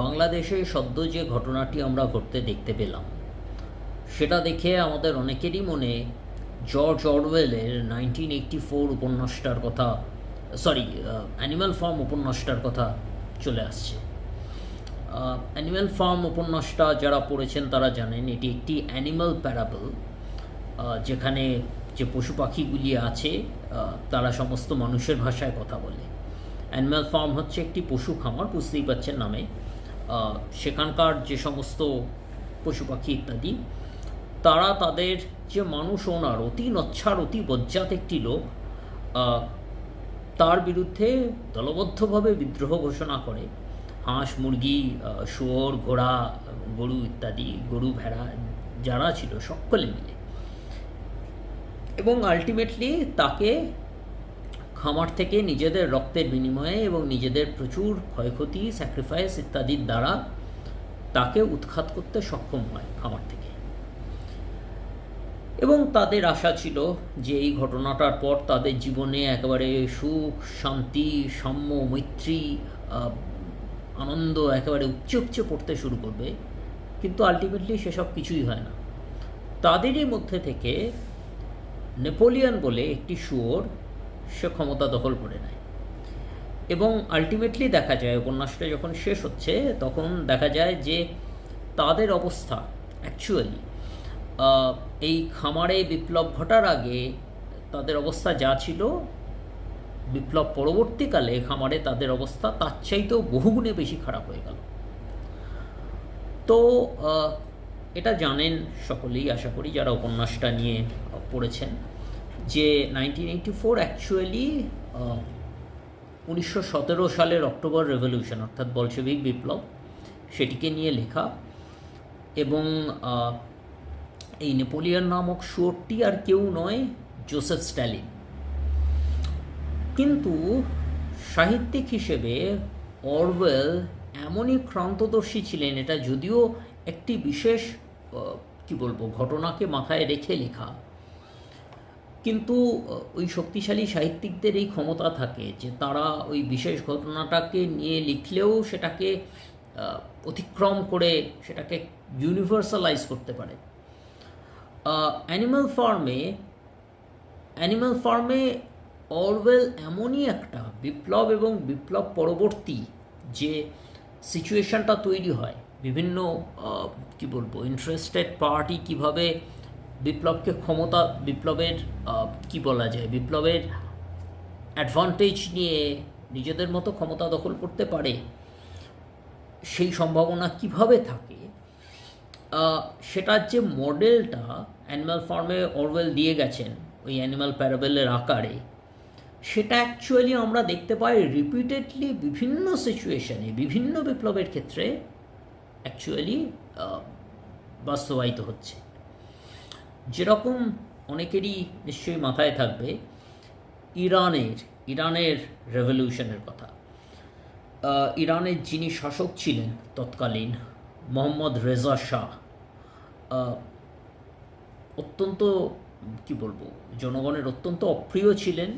বাংলাদেশে সদ্য যে ঘটনাটি আমরা ঘটতে দেখতে পেলাম, সেটা দেখে আমাদের অনেকেরই মনে জর্জ অরওয়েলের নাইনটিন এইটটি ফোর উপন্যাসটার কথা সরি অ্যানিম্যাল ফার্ম উপন্যাসটার কথা চলে আসছে। অ্যানিম্যাল ফার্ম উপন্যাসটা যারা পড়েছেন তারা জানেন, এটি একটি অ্যানিম্যাল প্যারাবল যেখানে যে পশু পাখিগুলি আছে তারা সমস্ত মানুষের ভাষায় কথা বলে। অ্যানিম্যাল ফার্ম হচ্ছে একটি পশু খামার, বুঝতেই পাচ্ছেন নামে। সেখানকার যে সমস্ত পশু পাখি ইত্যাদি, তারা তাদের যে মানুষ ওনার, অতি নচ্ছার, অতি বজ্জাত একটি লোক তার বিরুদ্ধে দলবদ্ধভাবে বিদ্রোহ ঘোষণা করে। হাঁস, মুরগি শুয়োর, ঘোড়া, গরু ইত্যাদি, গরু, ভেড়া, যারা ছিল সকলে মিলে। এবং আলটিমেটলি তাকে খামার থেকে নিজেদের রক্তের বিনিময়ে এবং নিজেদের প্রচুর ক্ষয়ক্ষতি স্যাক্রিফাইস ইত্যাদির দ্বারা তাকে উৎখাত করতে সক্ষম হয় খামার থেকে। এবং তাদের আশা ছিল যে এই ঘটনাটার পর তাদের জীবনে একেবারে সুখ, শান্তি, সাম্য, মৈত্রী আনন্দ একেবারে উচ্চ উচ্চে পড়তে শুরু করবে। কিন্তু আলটিমেটলি সেসব কিছুই হয় না। তাদেরই মধ্যে থেকে নেপোলিয়ন বলে একটি শুয়োর সে ক্ষমতা দখল করে নেয়। এবং আলটিমেটলি দেখা যায়, উপন্যাসটা যখন শেষ হচ্ছে, তখন দেখা যায় যে তাদের অবস্থা অ্যাকচুয়ালি এই খামারে বিপ্লব ঘটার আগে তাদের অবস্থা যা ছিল, বিপ্লব পরবর্তীকালে খামারে তাদের অবস্থা তার চাইতেও বহুগুণে বেশি খারাপ হয়ে গেল। তো এটা জানেন সকলেই, আশা করি যারা উপন্যাসটা নিয়ে পড়েছেন। যে নাইনটিন এইটটি ফোর অ্যাকচুয়ালি উনিশশো সতেরো সালের অক্টোবর রেভলিউশন অর্থাৎ বলশেবিক বিপ্লব, সেটিকে নিয়ে লেখা এবং এই নেপোলিয়ান নামক শুয়োরটি আর কেউ নয়, জোসেফ স্ট্যালিন। কিন্তু সাহিত্যিক হিসেবে অরওয়েল এমনই ক্রান্তদর্শী ছিলেন, এটা যদিও একটি বিশেষ কি বলব, ঘটনাকে মাথায় রেখে লেখা। কিন্তু ওই শক্তিশালী সাহিত্যিকদের এই ক্ষমতা থাকে যে তারা ওই বিশেষ ঘটনাটাকে নিয়ে লিখলেও সেটাকে অতিক্রম করে সেটাকে ইউনিভার্সালাইজ করতে পারে। অ্যানিম্যাল ফার্মে অ্যানিম্যাল ফার্মে অরওয়েল এমনই একটা বিপ্লব এবং বিপ্লব পরবর্তী যে সিচুয়েশনটা তৈরি হয়। বিভিন্ন কি বলব ইন্টারেস্টেড পার্টি কীভাবে বিপ্লবকে ক্ষমতা, বিপ্লবের কি বলা যায়, বিপ্লবের অ্যাডভান্টেজ নিয়ে নিজেদের মতো ক্ষমতা দখল করতে পারে, সেই সম্ভাবনা কীভাবে থাকে? সেটার যে মডেলটা অ্যানিম্যাল ফার্মে অরওয়েল দিয়ে গেছেন, ওই অ্যানিম্যাল প্যারাবেলের আকারে, সেটা অ্যাকচুয়ালি আমরা দেখতে পাই রিপিটেডলি বিভিন্ন সিচুয়েশনে বিভিন্ন বিপ্লবের ক্ষেত্রে অ্যাকচুয়ালি বাস্তবায়িত হচ্ছে। যেরকম অনেকেরই নিশ্চয়ই মাথায় থাকবে, ইরানের ইরানের রেভলিউশনের কথা। ইরানের যিনি শাসক ছিলেন তৎকালীন মোহাম্মদ রেজা শাহ অত্যন্ত, কি বলব, জনগণের অত্যন্ত অপ্রিয় ছিলেন।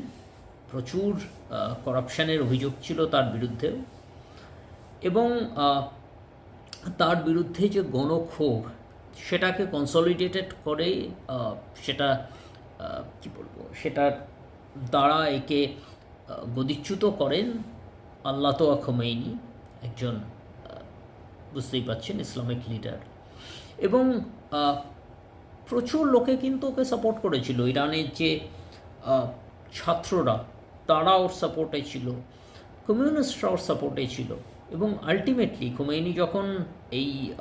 প্রচুর করাপশানের অভিযোগ ছিল তার বিরুদ্ধে এবং তার বিরুদ্ধে যে গণক্ষোভ সেটাকে কনসলিডেটেড করে সেটা কি বলব, সেটার দ্বারা একে গদিচ্যুত করেন আল্লাহ তোয়া খোমেইনি একজন বুঝতেই পাচ্ছেন ইসলামিক লিডার এবং প্রচুর লোকে কিন্তু ওকে সাপোর্ট করেছিল। ইরানের যে ছাত্ররা, তারা ওর সাপোর্টে ছিল। কমিউনিস্টরা ওর সাপোর্টে ছিল। এবং আলটিমেটলি খোমেনি যখন এই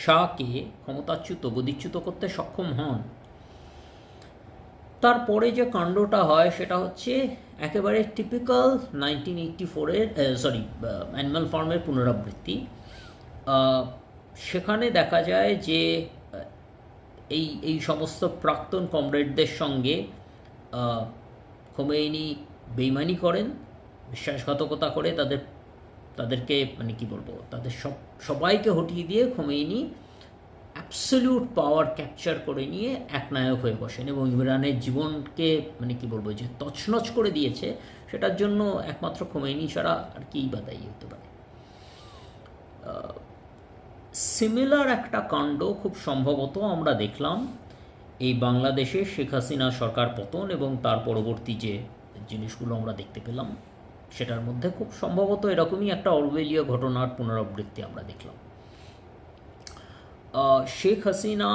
শাহকে ক্ষমতাচ্যুত গদিচ্যুত করতে সক্ষম হন। তারপরে যে কাণ্ডটা হয় সেটা হচ্ছে একেবারে টিপিক্যাল নাইনটিন এইটটি ফোরের সরি অ্যানিম্যাল ফার্মের পুনরাবৃত্তি। সেখানে দেখা যায় যে এই এই সমস্ত প্রাক্তন কমরেডদের সঙ্গে খোমেইনি বেইমানি করেন, বিশ্বাসঘাতকতা করে তাদের তাদেরকে মানে কি বলব, তাদের সব, সবাইকে হটিয়ে দিয়ে খোমেইনি অ্যাবসলিউট পাওয়ার ক্যাপচার করে নিয়ে একনায়ক হয়ে বসেন এবং ইমরানের জীবনকে মানে কি বলব, যে তছনছ করে দিয়েছে, সেটার জন্য একমাত্র খোমেইনি ছাড়া আর কি বা দায়ী হতে পারে। সিমিলার একটা কাণ্ড খুব সম্ভবত আমরা দেখলাম এই বাংলাদেশে শেখ হাসিনা সরকার পতন এবং তার পরবর্তী যে জিনিসগুলো আমরা দেখতে পেলাম। সেটার মধ্যে খুব সম্ভবত এরকমই একটা অরওয়েলীয় ঘটনার পুনরাবৃত্তি আমরা দেখলাম। শেখ হাসিনা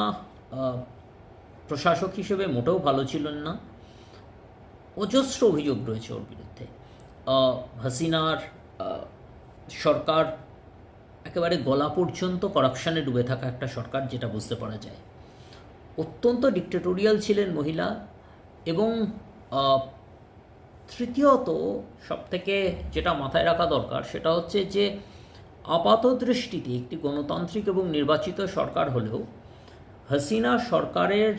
প্রশাসক হিসেবে মোটেও ভালো ছিলেন না। অজস্র অভিযোগ রয়েছে ওর বিরুদ্ধে। হাসিনার সরকার একেবারে গলা পর্যন্ত করাপশানে ডুবে থাকা একটা সরকার যেটা বুঝতে পারা যায়। অত্যন্ত ডিক্টেটোরিয়াল ছিলেন মহিলা এবং তৃতীয়ত, সবথেকে যেটা মাথায় রাখা দরকার সেটা হচ্ছে যে আপাত দৃষ্টিতে একটি গণতান্ত্রিক এবং নির্বাচিত সরকার হলেও হাসিনা সরকারের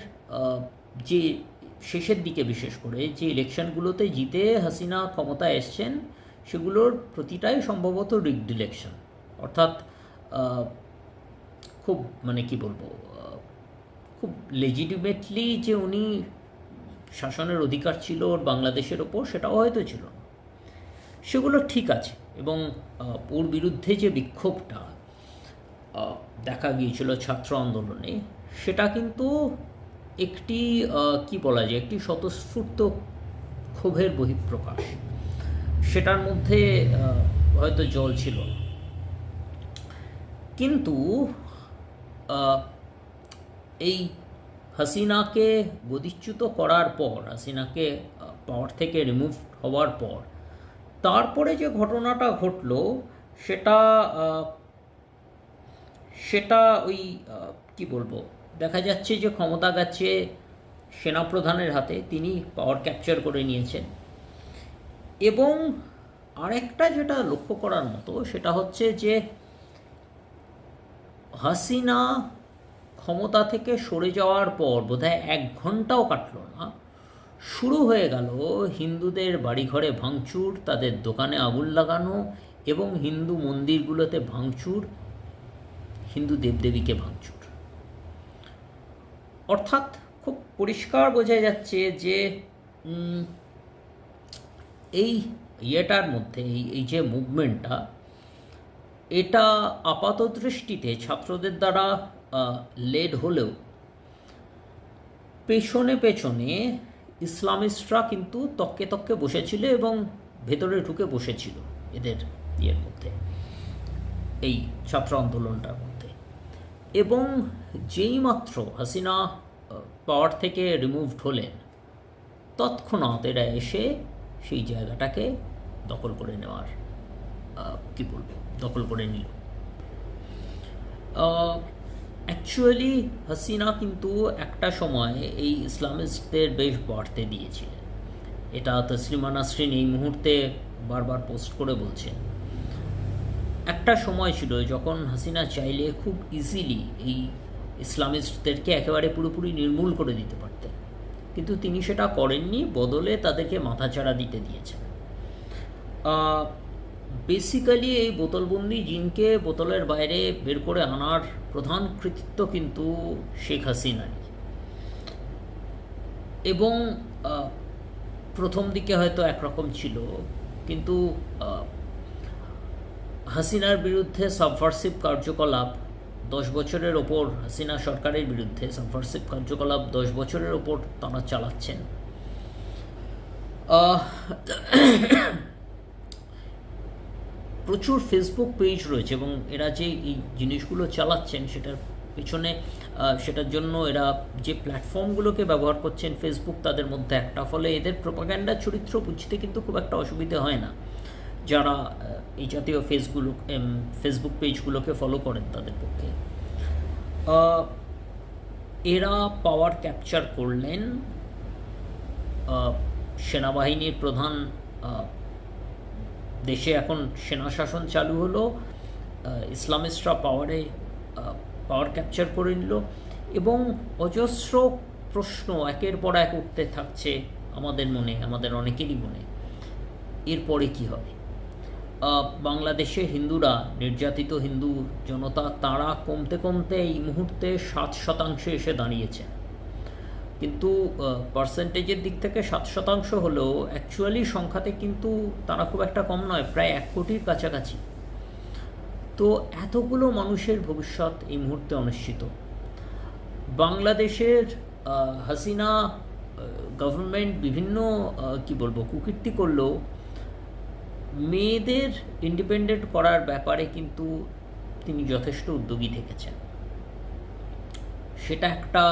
যে শেষের দিকে বিশেষ করে যে ইলেকশনগুলোতে জিতে হাসিনা ক্ষমতায় এসছেন, সেগুলোর প্রতিটাই সম্ভবত রিগড ইলেকশন অর্থাৎ খুব মানে কি বলব খুব লেজিটিমেটলি যে উনি শাসনের অধিকার ছিল ওর বাংলাদেশের ওপর, সেটাও হয়তো ছিল সেগুলো ঠিক আছে এবং ওর বিরুদ্ধে যে বিক্ষোভটা দেখা গিয়েছিল ছাত্র আন্দোলনে, সেটা কিন্তু একটি কি বলা যায়, একটি স্বতঃস্ফূর্ত ক্ষোভের বহিঃপ্রকাশ। সেটার মধ্যে হয়তো জল ছিল কিন্তু এই হাসিনাকে গদিচ্যুত করার পর, হাসিনাকে পাওয়ার থেকে রিমুভ হওয়ার পর, তারপরে যে ঘটনাটা ঘটলো, সেটা সেটা ওই কি বলব, দেখা যাচ্ছে যে ক্ষমতা গেছে সেনাপ্রধানের হাতে, তিনি পাওয়ার ক্যাপচার করে নিয়েছেন। এবং আরেকটা যেটা লক্ষ্য করার মতো, সেটা হচ্ছে যে হাসিনা ক্ষমতা থেকে সরে যাওয়ার পর বোধহয় এক ঘন্টাও কাটলো না, শুরু হয়ে গেল হিন্দুদের বাড়িঘরে ভাঙচুর, তাদের দোকানে আগুন লাগানো এবং হিন্দু মন্দিরগুলোতে ভাঙচুর, হিন্দু দেবদেবীকে ভাঙচুর। অর্থাৎ খুব পরিষ্কার বোঝা যাচ্ছে যে এই ইয়েটার মধ্যে, এই এই যে মুভমেন্টটা এটা আপাত দৃষ্টিতে ছাত্রদের দ্বারা লেড হলেও পেছনে পেছনে ইসলামিস্টরা কিন্তু তককে তককে বসেছিল এবং ভেতরে ঢুকে বসেছিল এদের ইয়ের মধ্যে, এই ছাত্র আন্দোলনটার মধ্যে। এবং যেই মাত্র হাসিনা পাওয়ার থেকে রিমুভড হলেন, তৎক্ষণাৎ এরা এসে সেই জায়গাটাকে দখল করে নেওয়ার কি বলব, দখল করে নিল। অ্যাকচুয়ালি হাসিনা কিন্তু একটা সময় এই ইসলামিস্টদের বেশ বাড়তে দিয়েছিলেন। এটা তসলিমা নাসরিন এই মুহূর্তে বারবার পোস্ট করে বলছেন। একটা সময় ছিল যখন হাসিনা চাইলে খুব ইজিলি এই ইসলামিস্টদেরকে একেবারে পুরোপুরি নির্মূল করে দিতে পারতেন। কিন্তু তিনি সেটা করেননি, বদলে তাদেরকে মাথাচাড়া দিতে দিয়েছেন। বেসিক্যালি এই বোতলবন্দি জিনকে বোতলের বাইরে বের করে আনার প্রধান কৃতিত্ব কিন্তু শেখ হাসিনারই। এবং প্রথম দিকে হয়তো একরকম ছিল, কিন্তু হাসিনার বিরুদ্ধে সাবভার্সিভ কার্যকলাপ দশ বছরের ওপর, হাসিনা সরকারের বিরুদ্ধে সাবভার্সিভ কার্যকলাপ দশ বছরের ওপর তারা চালাচ্ছেন। প্রচুর ফেসবুক পেজ রয়েছে এবং এরা যে এই জিনিসগুলো চালাচ্ছেন সেটার পিছনে সেটার জন্য এরা যে প্ল্যাটফর্মগুলোকে ব্যবহার করছেন ফেসবুক তাদের মধ্যে একটা। ফলে এদের প্রোপাগ্যান্ডার চরিত্র বুঝতে কিন্তু খুব একটা অসুবিধে হয় না। যারা এই জাতীয় ফেসগুলো ফেসবুক পেজগুলোকে ফলো করেন তাদের পক্ষে। এরা পাওয়ার ক্যাপচার করলেন। সেনাবাহিনীর প্রধান দেশে এখন সেনা শাসন চালু হলো ইসলামিস্টরা পাওয়ারে পাওয়ার ক্যাপচার করে নিল এবং অজস্র প্রশ্ন একের পর এক উঠতে থাকছে আমাদের মনে, আমাদের অনেকেরই মনে। এরপরে কি হবে? বাংলাদেশে হিন্দুরা, নির্যাতিত হিন্দু জনতা, তারা কমতে কমতে এই মুহূর্তে সাত শতাংশে এসে দাঁড়িয়েছে। কিন্তু পার্সেন্টেজের দিক থেকে সাত শতাংশ হলেও অ্যাকচুয়ালি সংখ্যাতে কিন্তু তারা খুব একটা কম নয়, প্রায় এক কোটির কাছাকাছি। তো এতগুলো মানুষের ভবিষ্যৎ এই মুহূর্তে অনিশ্চিত। বাংলাদেশের হাসিনা গভর্নমেন্ট বিভিন্ন কি বলব, কুকীর্তি করলেও মেয়েদের ইন্ডিপেন্ডেন্ট করার ব্যাপারে কিন্তু তিনি যথেষ্ট উদ্যোগী থেকেছেন। সেটা একটা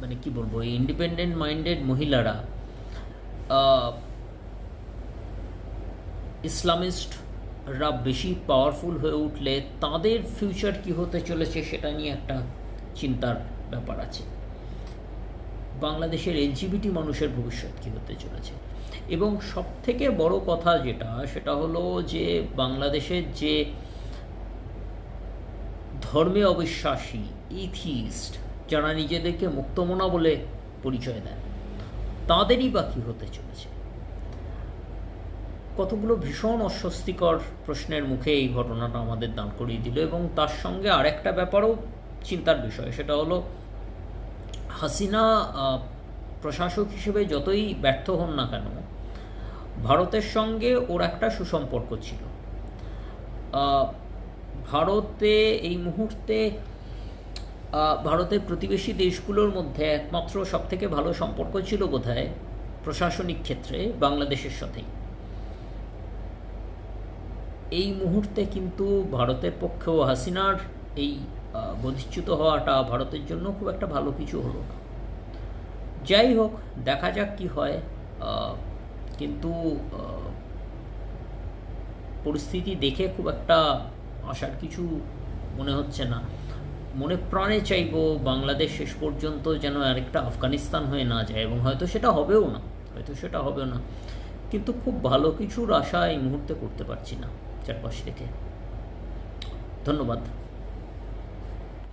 মানে কি বলব ইন্ডিপেন্ডেন্ট মাইন্ডেড মহিলারা ইসলামিস্টরা বেশি পাওয়ারফুল হয়ে উঠলে তাদের ফিউচার কি হতে চলেছে সেটা নিয়ে একটা চিন্তার ব্যাপার আছে। বাংলাদেশের এলজিবিটি মানুষের ভবিষ্যৎ কী হতে চলেছে? এবং সব থেকে বড় কথা যেটা, সেটা হলো যে বাংলাদেশের যে ধর্মে অবিশ্বাসী ইথিস্ট যারা নিজেদেরকে মুক্তমনা বলে পরিচয় দেন। তাঁদেরই বা কী হতে চলেছে? কতগুলো ভীষণ অস্বস্তিকর প্রশ্নের মুখে এই ঘটনাটা আমাদের দাঁড় করিয়ে দিল এবং তার সঙ্গে আরেকটা ব্যাপারও চিন্তার বিষয়, সেটা হলো হাসিনা প্রশাসক হিসেবে যতই ব্যর্থ হন না কেন, ভারতের সঙ্গে ওর একটা সুসম্পর্ক ছিল। ভারতে এই মুহূর্তে ভারতের প্রতিবেশী দেশগুলোর মধ্যে একমাত্র সবথেকে ভালো সম্পর্ক ছিল বোধহয় প্রশাসনিক ক্ষেত্রে বাংলাদেশের সাথেই। এই মুহূর্তে কিন্তু ভারতের পক্ষেও হাসিনার এই বধিচ্যুত হওয়াটা ভারতের জন্য খুব একটা ভালো কিছু হলো না। যাই হোক, দেখা যাক কি হয় কিন্তু পরিস্থিতি দেখে খুব একটা আশার কিছু মনে হচ্ছে না। মনে প্রাণে চাইব বাংলাদেশ শেষ পর্যন্ত যেন আরেকটা আফগানিস্তান হয়ে না যায়, এবং হয়তো সেটা হবেও না, হয়তো সেটা হবেও না। কিন্তু খুব ভালো কিছুর আশা এই মুহূর্তে করতে পারছি না চারপাশ থেকে। ধন্যবাদ।